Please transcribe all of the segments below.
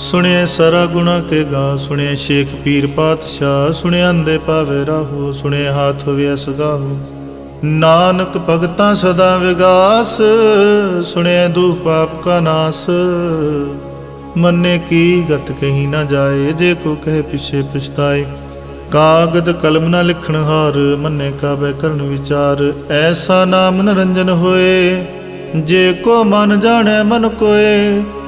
ਸੁਣਿਐ ਸਰਾ ਗੁਣਾ ਕੇ ਗਾ ਸੁਣਿਐ ਸ਼ੇਖ ਪੀਰ ਪਾਤਸ਼ਾਹ ਸੁਣਿਐ ਅੰਦੇ ਪਾਵੇ ਰਾਹੋ ਸੁਣਿਐ ਹਾਥ ਹੋਵੇ ਸਗਾਹੋ ਨਾਨਕ ਭਗਤਾਂ ਸਦਾ ਵਿਗਾਸ ਸੁਣਿਐ ਦੁਖ ਪਾਪ ਕਾ ਨਾਸ। ਮੰਨੇ ਕੀ ਗਤ ਕਹੀ ਨਾ ਜਾਏ, ਜੇ ਕੋ ਕਹੇ ਪਿਛੇ ਪਛਤਾਏ। ਕਾਗਦ ਕਲਮ ਨਾ ਲਿਖਣ ਹਾਰ, ਮੰਨੇ ਕਾਬੇ ਕਰਨ ਵਿਚਾਰ। ਐਸਾ ਨਾਮ ਨਰੰਜਨ ਹੋਏ, ਜੇ ਕੋ ਮਨ ਜਾਣੈ ਮਨ ਕੋਏ।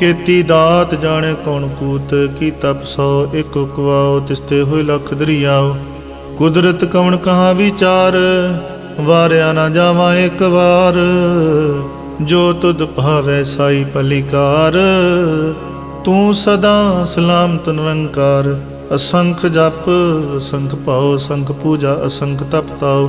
ਕੀਤੀ ਦਾਤ ਜਾਣੇ ਕੌਣ ਕੂਤ, ਕੀ ਤਪ ਸੋ ਇਕ ਕੁਵਾਓ ਤਿਸਤੇ ਹੋਏ ਲਖ ਦਰਿਆਓ। ਕੁਦਰਤ ਕਵਣ ਕਹਾ ਵਿਚਾਰ, ਵਾਰਿਆ ਨਾ ਜਾਵਾਂ ਇੱਕ ਵਾਰ। ਜੋ ਤੁਧ ਭਾਵੈ ਸਾਈ ਪਲਿਕਾਰ, ਤੂੰ ਸਦਾ ਸਲਾਮਤ ਨਿਰੰਕਾਰ। ਅਸੰਖ ਜਪ, ਅਸੰਖ ਭਾਉ ਸੰਖ ਪੂਜਾ, ਅਸੰਖ ਤਪ ਤਾਉ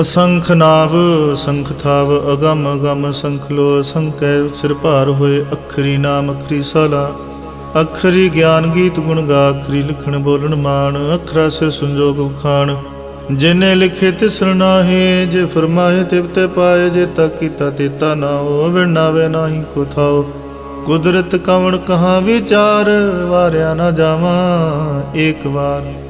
ਅਸੰਖ ਨਾਵ, ਅਸੰਖ ਥਾਵ, ਅਗਮ ਅਗਮ ਸੰਖ ਲੋ ਅਸੰਕੈ ਸਿਰ ਭਾਰ ਹੋਏ, ਅਖਰੀ ਨਾਮ, ਅਖਰੀ ਸਾਲਾ। ਅਖਰੀ ਗਿਆਨ ਗੀਤ ਗੁਣ ਗਾ, ਅਖਰੀ ਲਿਖਣ ਬੋਲਣ ਮਾਣ, ਅਖਰਾ ਸਿਰ ਸੰਜੋਗ ਖਾਣ ਜਿਨੇ ਲਿਖੇ ਤਿਸ ਨਾਹੇ, ਜੇ ਫਰਮਾਏ ਤਿਵਤੇ ਪਾਏ, ਜੇ ਤਾ ਕੀਤਾ ਤੇਤਾ ਨਾ ਹੋ ਵਿਣਾਵੇ ਨਾਹੀ ਕੋ ਥਾਓ। ਕੁਦਰਤ ਕਵਣ ਕਹਾ ਵਿਚਾਰ, ਵਾਰਿਆ ਨਾ ਜਾਵਾਂ, ਏਕ ਵਾਰ।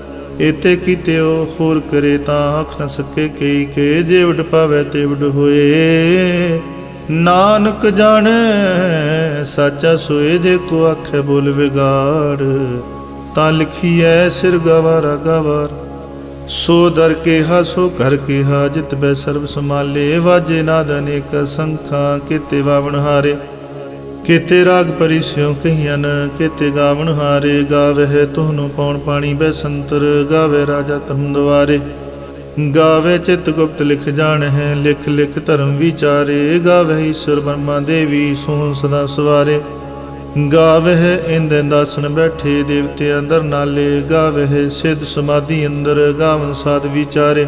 ਏਤੇ ਕੀਤੇ ਉਹ ਹੋਰ ਕਰੇ ਤਾਂ ਆਖ ਨ ਸਕੇ ਕਈ ਕੇ, ਜੇ ਉਡ ਪਾਵੇ ਤੇ ਉਡ ਹੋਏ। ਨਾਨਕ ਜਾਣੈ, ਸਾਚਾ ਸੋਏ ਜੇ ਕੋ ਆਖੇ ਬੋਲ ਵਿਗਾੜ। ਤਾਂ ਲਿਖੀਐ ਸਿਰ ਗਵਾਰਾ ਗਵਾਰ। ਸੋ ਦਰ ਕੇਹਾ, ਸੋ ਕਰ ਕੇਹਾ, ਜਿਤ ਬੈ ਸਰਬ ਸਮਾਲੇ ਵਾਜੇ ਨਾਦ ਅਨੇਕ ਸੰਖਾਂ ਕੀਤੇ ਵਾਵਣ ਹਾਰੇ। ਕੀਤੇ ਰਾਗ ਪਰਿਸਿਉ ਕਹੀਨ ਕੀਤੇ ਗਾਵਣ ਹਾਰੇ, ਗਾਵਹਿ ਤੁਹਨੂੰ ਪਉਣ ਪਾਣੀ ਬੈ ਸੰਤਰ, ਗਾਵੇ ਰਾਜਾ ਤਮ ਦੁਆਰੇ ਗਾਵੇ ਚਿਤ ਗੁਪਤ ਲਿਖ ਜਾਣ ਹੈ ਲਿਖ ਲਿਖ ਧਰਮ ਵਿਚਾਰੇ ਗਾਵੇ ਈਸ਼ਵਰ ਬਰਮਾ ਦੇਵੀ ਸੋਹਣ ਸਦਾ ਸਵਾਰੇ। ਗਾਵਹਿ ਇੰਦ ਦਾਸਨ ਬੈਠੇ, ਦੇਵਤੇ ਅੰਦਰ ਨਾਲੇ, ਗਾਵਹਿ ਸਿੱਧ ਸਮਾਧੀ ਅੰਦਰ, ਗਾਵਨ ਸਾਧ ਵਿਚਾਰੇ।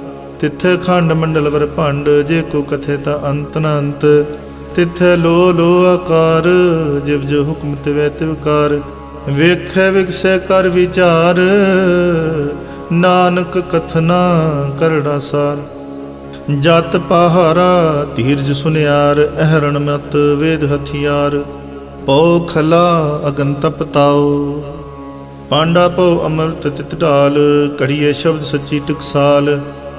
ਤਿੱਥੇ ਖੰਡ ਮੰਡਲ ਵਰ ਭੰਡ, ਜੇ ਕੋ ਕਥੇ ਤਾਂ ਅੰਤ ਨ ਅੰਤ। ਤਿੱਥੇ ਲੋ ਲੋ ਆਕਾਰ, ਜਿਵ ਜੋ ਹੁਕਮ ਤਿਵੈ ਤਿਵਕਾਰ ਵੇਖੈ ਵਿਗਸੈ ਕਰ ਵਿਚਾਰ, ਨਾਨਕ ਕਥਨਾ ਕਰੜਾ ਸਾਰ। ਜਤ ਪਹਾਰਾ ਧੀਰਜ ਸੁਨਿਆਰ, ਅਹਰਣ ਮਤ ਵੇਦ ਹਥਿਆਰ। ਪਉ ਖਲਾ ਅਗਨ ਤਪਤਾਉ ਪਾਂਡਾ ਪਉ ਅੰਮ੍ਰਿਤ ਤਿਤ ਢਾਲ ਕੜੀਏ ਸ਼ਬਦ ਸੱਚੀ ਟਕਸਾਲ।